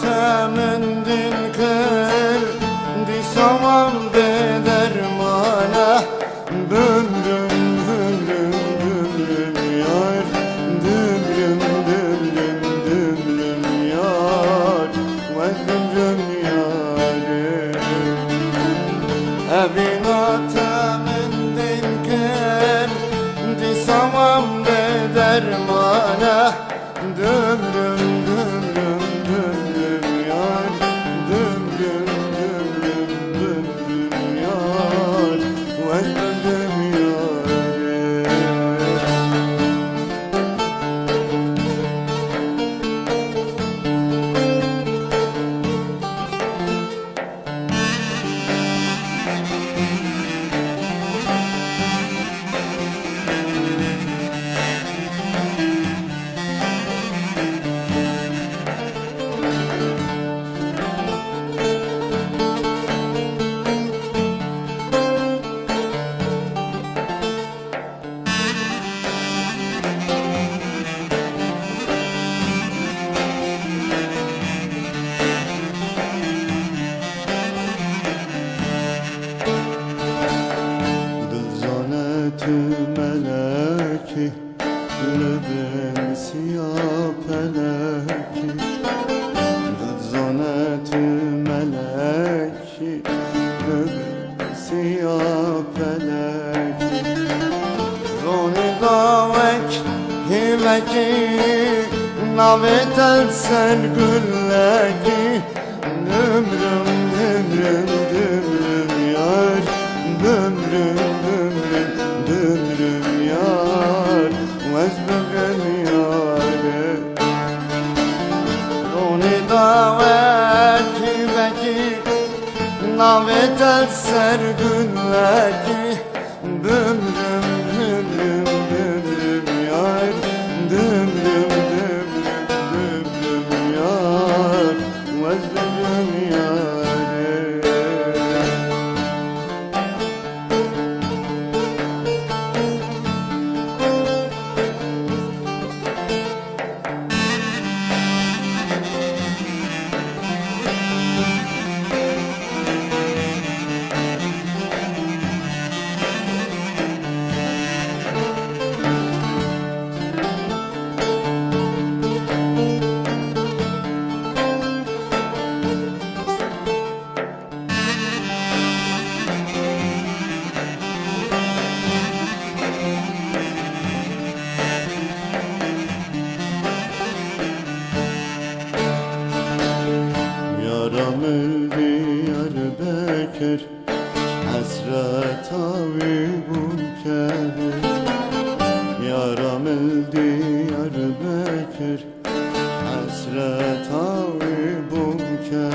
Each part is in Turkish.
temendin kır Disaman be dermana Bündüm bündüm dündüm yar Dündüm dündüm dündüm yar. Ve dündüm yar Saman Dümrüm dümrüm dümrüm yar Dümrüm Navet el ser gülleki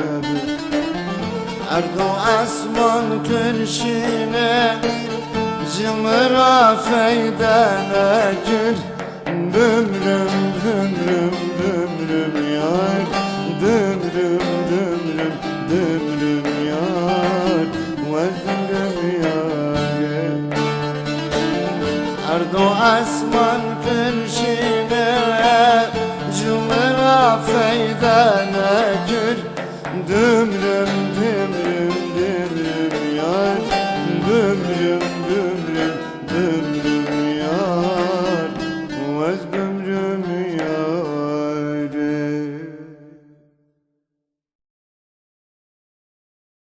bunker Erdo asman kırşine Cımıra feydene gül. Dümrüm dümrüm dümrüm yar. Dümrüm dümrüm dümrüm yar. Ve dümrüm yar. Erdo asman Gül Dümrüm